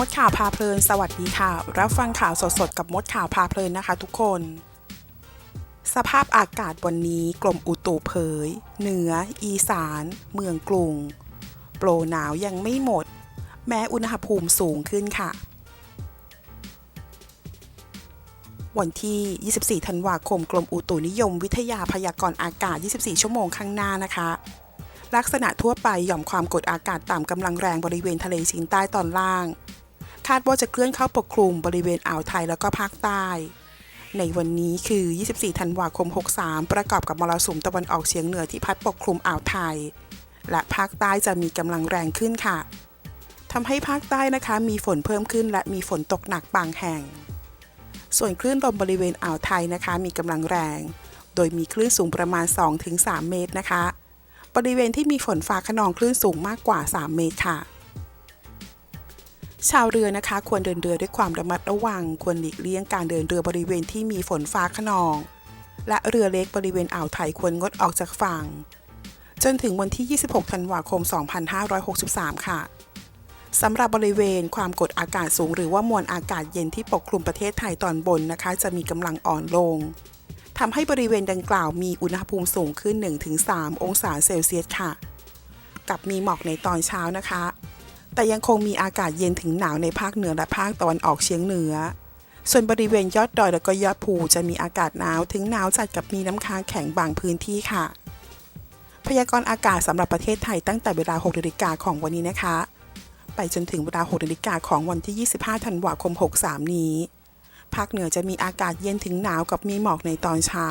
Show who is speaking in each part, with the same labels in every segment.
Speaker 1: มดข่าวพาเพลิน สวัสดีค่ะ รับฟังข่าวสดๆ กับมดข่าวพาเพลินนะคะทุกคน สภาพอากาศวันนี้กรมอุตุเผย เหนือ อีสาน เมืองกรุง โปรหนาวยังไม่หมด แม้อุณหภูมิสูงขึ้นค่ะ วันที่ 24 ธันวาคมกรมอุตุนิยมวิทยาพยากรณ์อากาศ 24 ชั่วโมงข้างหน้านะคะลักษณะทั่วไปหย่อมความกดอากาศต่ำกำลังแรงบริเวณทะเลจีนใต้ตอนล่างาดว่าจะเคลื่อนเข้าปกคลุมบริเวณอ่าวไทยแล้วก็ภาคใต้ ในวันนี้คือ 24 ธันวาคม 63 ประกอบกับมรสุมตะวันออกเฉียงเหนือที่พัดปกคลุมอ่าวไทย และภาคใต้จะมีกำลังแรงขึ้นค่ะทำให้ภาคใต้นะคะ มีฝนเพิ่มขึ้น และมีฝนตกหนักบางแห่ง ส่วนคลื่นลมบริเวณอ่าวไทยนะคะ มีกำลังแรง โดยมีคลื่นสูงประมาณ 2-3 เมตรนะคะ บริเวณที่มีฝนฟ้าขนองคลื่นสูงมากกว่า 3 เมตรค่ะ ชาวเรือนะคะ ควรเดินเรือด้วยความระมัดระวัง ควรหลีกเลี่ยงการเดินเรือบริเวณที่มีฝนฟ้าขนอง และเรือเล็กบริเวณอ่าวไทยควรงดออกจากฝั่ง จนถึงวันที่ 26 ธันวาคม 2563 ค่ะสำหรับบริเวณความกดอากาศสูง หรือว่ามวลอากาศเย็นที่ปกคลุมประเทศไทยตอนบนนะคะ จะมีกำลังอ่อนลงทำให้บริเวณดังกล่าวมีอุณหภูมิสูงขึ้น 1-3 องศาเซลเซียสค่ะ กับมีหมอกในตอนเช้านะคะ แต่ยังคงมีอากาศเย็นถึงหนาวในภาคเหนือและภาคตะวันออกเฉียงเหนือ ส่วนบริเวณยอดดอยและก็ยอดภูจะมีอากาศหนาวถึงหนาวจัดกับมีน้ำค้างแข็งบางพื้นที่ค่ะ พยากรณ์อากาศสำหรับประเทศไทยตั้งแต่เวลา6นาฬิกาของวันนี้นะคะ ไปจนถึงเวลา6นาฬิกาของวันที่ 25 ธันวาคม 63 นี้ ภาคเหนือจะมีอากาศเย็นถึงหนาวกับมีหมอกในตอนเช้า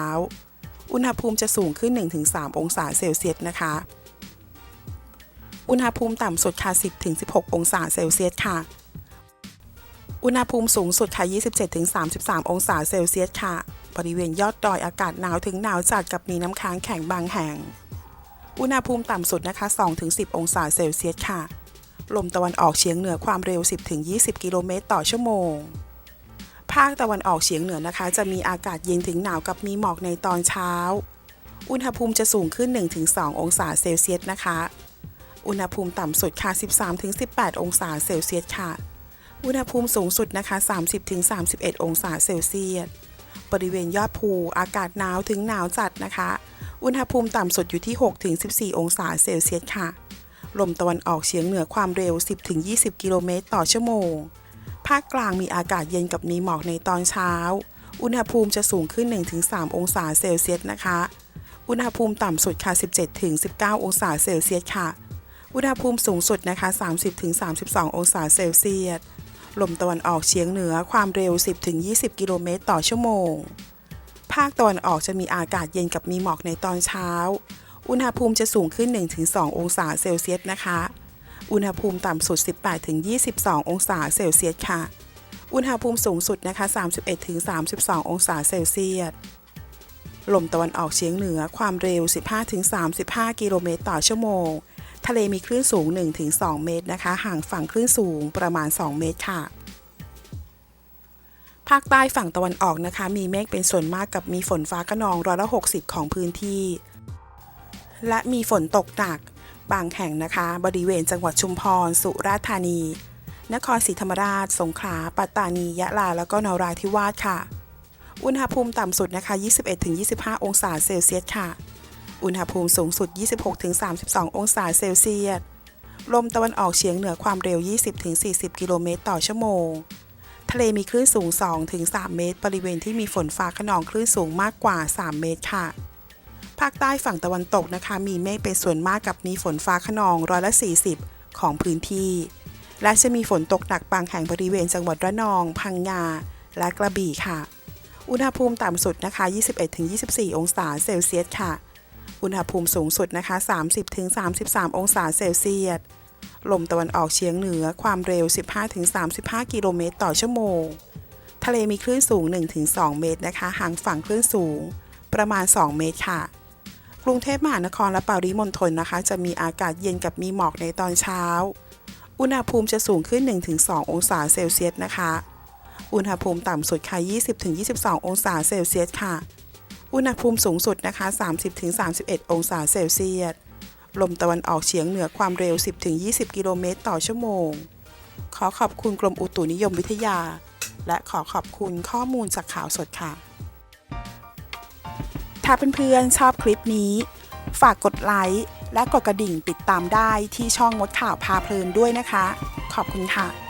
Speaker 1: อุณหภูมิจะสูงขึ้น 1-3 องศาเซลเซียสนะคะ อุณหภูมิต่ำสุดค่ะ 10-16 องศาเซลเซียสค่ะ อุณหภูมิสูงสุดค่ะ 27-33 องศาเซลเซียสค่ะ บริเวณยอดดอยอากาศหนาวถึงหนาวจัดกับมีน้ำค้างแข็งบางแห่ง อุณหภูมิต่ำสุดนะคะ 2-10 องศาเซลเซียสค่ะ ลมตะวันออกเฉียงเหนือความเร็ว 10-20 กิโลเมตรต่อชั่วโมงภาคตะวันออกเฉียงเหนือนะคะ จะมีอากาศเย็นถึงหนาวกับมีหมอกในตอนเช้า อุณหภูมิจะสูงขึ้น 1-2 องศาเซลเซียสนะคะ อุณหภูมิต่ำสุดค่ะ 13-18 องศาเซลเซียสค่ะ อุณหภูมิสูงสุดนะคะ 30-31 องศาเซลเซียส บริเวณยอดภูอากาศหนาวถึงหนาวจัดนะคะ อุณหภูมิต่ำสุดอยู่ที่ 6-14 องศาเซลเซียสค่ะ ลมตะวันออกเฉียงเหนือความเร็ว 10-20 กิโลเมตรต่อชั่วโมง ภาคกลางมีอากาศเย็นกับมีหมอกในตอนเช้า อุณหภูมิจะสูงขึ้น 1-3 องศาเซลเซียสนะคะ อุณหภูมิต่ำสุดค่ะ 17-19 องศาเซลเซียสค่ะ อุณหภูมิสูงสุดนะคะ 30-32 องศาเซลเซียส ลมตะวันออกเฉียงเหนือความเร็ว 10-20 กิโลเมตรต่อชั่วโมง ภาคตะวันออกจะมีอากาศเย็นกับมีหมอกในตอนเช้า อุณหภูมิจะสูงขึ้น 1-2 องศาเซลเซียสนะคะ อุณหภูมิต่ำสุด 18-22 องศาเซลเซียสค่ะ อุณหภูมิสูงสุดนะคะ 31-32 องศาเซลเซียสลมตะวันออกเฉียงเหนือความเร็ว 15-35 กิโลเมตรต่อชั่วโมง ทะเลมีคลื่นสูง 1-2 เมตรนะคะ ห่างฝั่งคลื่นสูงประมาณ 2 เมตรค่ะ ภาคใต้ฝั่งตะวันออกนะคะ มีเมฆเป็นส่วนมากกับมีฝนฟ้าขนองร้อยละ60 ของพื้นที่ และมีฝนตกหนัก บางแห่งนะคะ บริเวณจังหวัดชุมพร สุราษฎร์ธานี นครศรีธรรมราช สงขลา ปัตตานี ยะลา แล้วก็นราธิวาสค่ะ อุณหภูมิต่ำสุดนะคะ 21-25 องศาเซลเซียสค่ะ อุณหภูมิสูงสุด 26-32 องศาเซลเซียส ลมตะวันออกเฉียงเหนือความเร็ว 20-40 กิโลเมตรต่อชั่วโมง ทะเลมีคลื่นสูง 2-3 เมตร บริเวณที่มีฝนฟ้าขนองคลื่นสูงมากกว่า 3 เมตรค่ะ ภาคใต้ฝั่งตะวันตกนะคะ มีเมฆเป็นส่วนมากกับมีฝนฟ้าขนองร้อยละ 40 ของพื้นที่ และจะมีฝนตกหนักบางแห่งบริเวณจังหวัดระนอง พังงา และกระบี่ค่ะ อุณหภูมิต่ำสุดนะคะ 21-24 องศาเซลเซียสค่ะ อุณหภูมิสูงสุดนะคะ 30-33 องศาเซลเซียส ลมตะวันออกเฉียงเหนือความเร็ว 15-35 กิโลเมตรต่อชั่วโมง ทะเลมีคลื่นสูง 1-2 เมตรนะคะ ห่างฝั่งคลื่นสูง ประมาณ 2 เมตรค่ะ กรุงเทพมหานครและปริมณฑลนะคะ จะมีอากาศเย็นกับมีหมอกในตอนเช้า อุณหภูมิจะสูงขึ้น 1-2 องศาเซลเซียสนะคะ อุณหภูมิต่ำสุดค่ะ 20-22 องศาเซลเซียสค่ะ อุณหภูมิสูงสุดนะคะ 30-31 องศาเซลเซียส ลมตะวันออกเฉียงเหนือความเร็ว 10-20 กิโลเมตรต่อชั่วโมง ขอขอบคุณกรมอุตุนิยมวิทยา และขอขอบคุณข้อมูลจากข่าวสดค่ะ ถ้าเพื่อนๆชอบคลิปนี้ ฝากกดไลค์และกดกระดิ่งติดตามได้ที่ช่องมดข่าวพาเพลินด้วยนะคะ ขอบคุณค่ะ